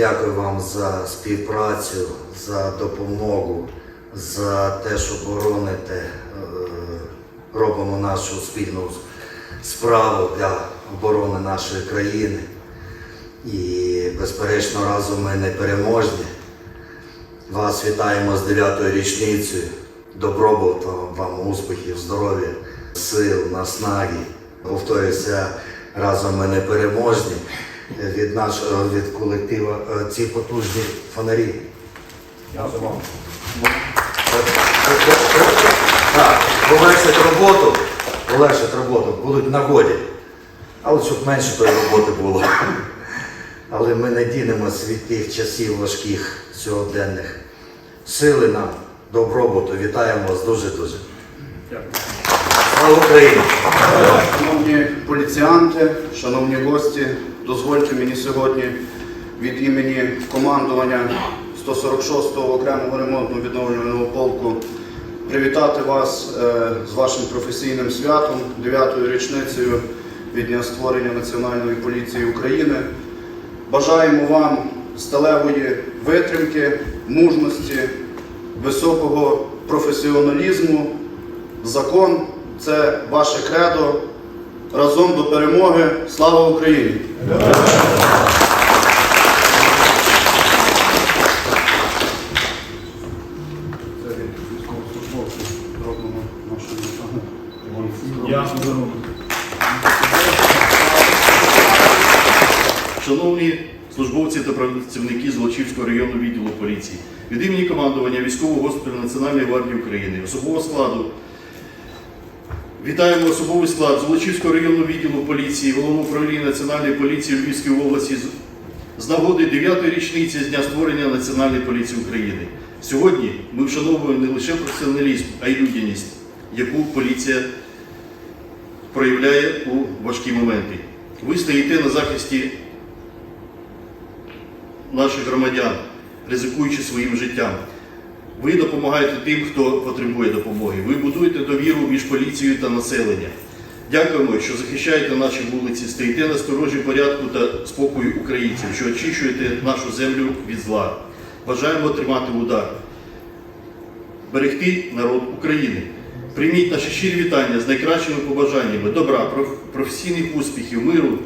Дякую вам за співпрацю, за допомогу, за те, що бороните, е, робимо нашу спільну справу для оборони нашої країни. І, безперечно, разом ми не переможні. Вас вітаємо з 9-ю річницею. Добробуту вам успіхів, здоров'я, сил, наснаги. Повторюся, разом ми не переможні. Від нашого від колективу е, ці потужні фонарі. Дякую. Так, роботу, полегшить роботу, будуть нагоді. Але щоб менше тої роботи було. Але ми не дінемось від тих часів важких сьогоденних. Сили нам, добробуту, вітаємо вас дуже-дуже. Слава Україні! Шановні поліціянти, шановні гості, дозвольте мені сьогодні від імені командування 146-го окремого ремонтно відновлювального полку привітати вас е, з вашим професійним святом, 9-ю річницею від дня створення Національної поліції України. Бажаємо вам сталевої витримки, мужності, високого професіоналізму. Закон це ваше кредо. Разом до перемоги. Слава Україні! Шановні службовці та працівники Золочівського районного відділу поліції, від імені командування військового госпіталю Національної гвардії України, особового складу. Вітаємо особовий склад Золочівського районного відділу поліції, головного управління Національної поліції Львівської області з- нагоди 9-ї річниці з дня створення Національної поліції України. Сьогодні ми вшановуємо не лише професіоналізм, а й людяність, яку поліція проявляє у важкі моменти. Ви стоїте на захисті наших громадян, ризикуючи своїм життям. Ви допомагаєте тим, хто потребує допомоги. Ви будуєте довіру між поліцією та населенням. Дякуємо, що захищаєте наші вулиці, стоїте на сторожі порядку та спокою українців, що очищуєте нашу землю від зла. Бажаємо тримати удар, берегти народ України. Прийміть наші щирі вітання з найкращими побажаннями добра, професійних успіхів, миру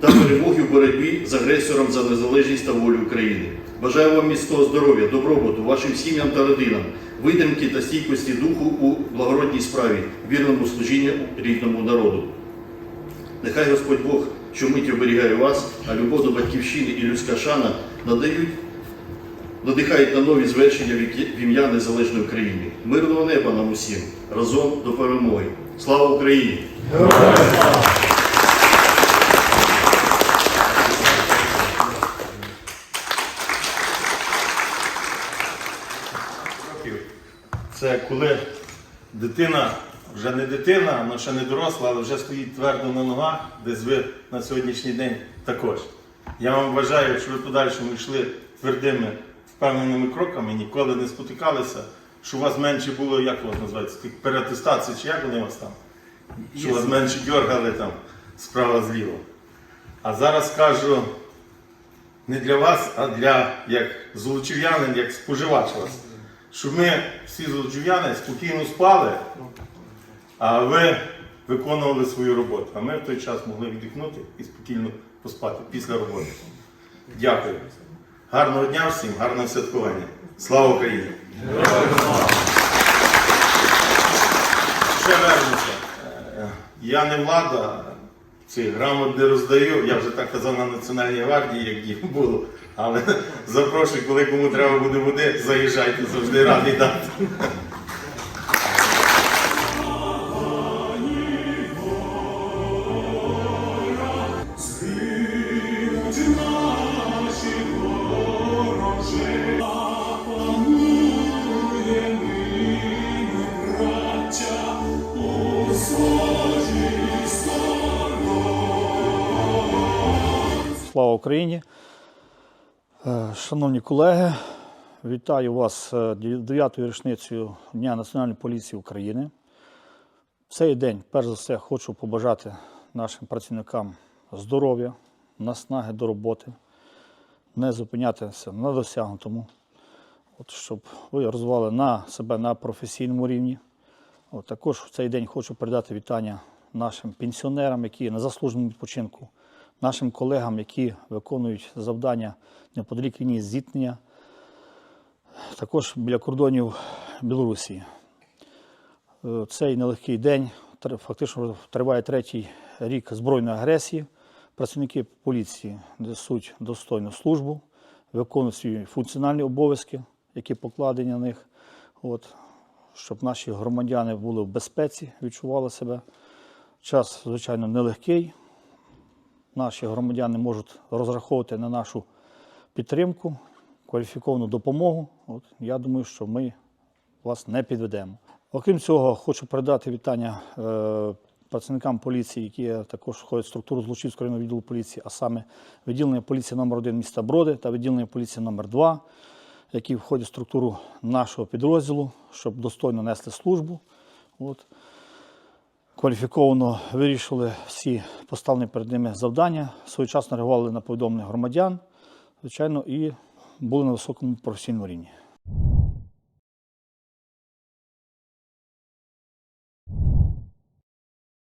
та перемоги в боротьбі з агресором за незалежність та волю України. Бажаю вам міцного здоров'я, добробуту, вашим сім'ям та родинам, видимки та стійкості духу у благородній справі, вірному служінню рідному народу. Нехай Господь Бог щомиті оберігає вас, а любов до батьківщини і людська шана надають, надихають на нові звершення в ім'я незалежної України. Мирного неба нам усім, разом до перемоги. Слава Україні! років. Це коли дитина, вже не дитина, але ще не доросла, але вже стоїть твердо на ногах, десь ви на сьогоднішній день також. Я вам бажаю, щоб ви подальшому йшли твердими, впевненими кроками, ніколи не спотикалися, що у вас менше було, як вас називається, тих переатестацій, чи як вони у вас там? Що вас менше дергали там справа зліва. А зараз кажу не для вас, а для як золочів'янин, як споживач вас. Щоб ми всі золочів'яни спокійно спали, а ви виконували свою роботу. А ми в той час могли віддихнути і спокійно поспати після роботи. Дякую. Гарного дня всім, гарного святкування. Слава Україні! Ще вернуся. Е, Я не влада, цих грамот роздаю, я вже так казав на Національній гвардії, як їх було. Але запрошую, коли кому треба буде води, заїжджайте, завжди радий дати. Слава Україні! Е, Шановні колеги, вітаю вас з 9-ю річницею Дня Національної поліції України. В цей день, перш за все, хочу побажати нашим працівникам здоров'я, наснаги до роботи, не зупинятися на досягнутому, от, щоб ви розвивали на себе на професійному рівні. От, також в цей день хочу передати вітання нашим пенсіонерам, які на заслуженому відпочинку, нашим колегам, які виконують завдання неподалік лінії зіткнення, також біля кордонів Білорусі. Е, Цей нелегкий день фактично триває третій рік збройної агресії. Працівники поліції несуть достойну службу, виконують свої функціональні обов'язки, які покладені на них. От, щоб наші громадяни були в безпеці, відчували себе. Час, звичайно, нелегкий. Наші громадяни можуть розраховувати на нашу підтримку, кваліфіковану допомогу. От, я думаю, що ми вас не підведемо. Окрім цього, хочу передати вітання е, працівникам поліції, які також входять в структуру Злочинського районного відділу поліції, а саме відділення поліції номер 1 міста Броди та відділення поліції номер 2 які входять в структуру нашого підрозділу, щоб достойно несли службу. От. Кваліфіковано вирішили всі поставлені перед ними завдання, своєчасно реагували на повідомлення громадян, звичайно, і були на високому професійному рівні.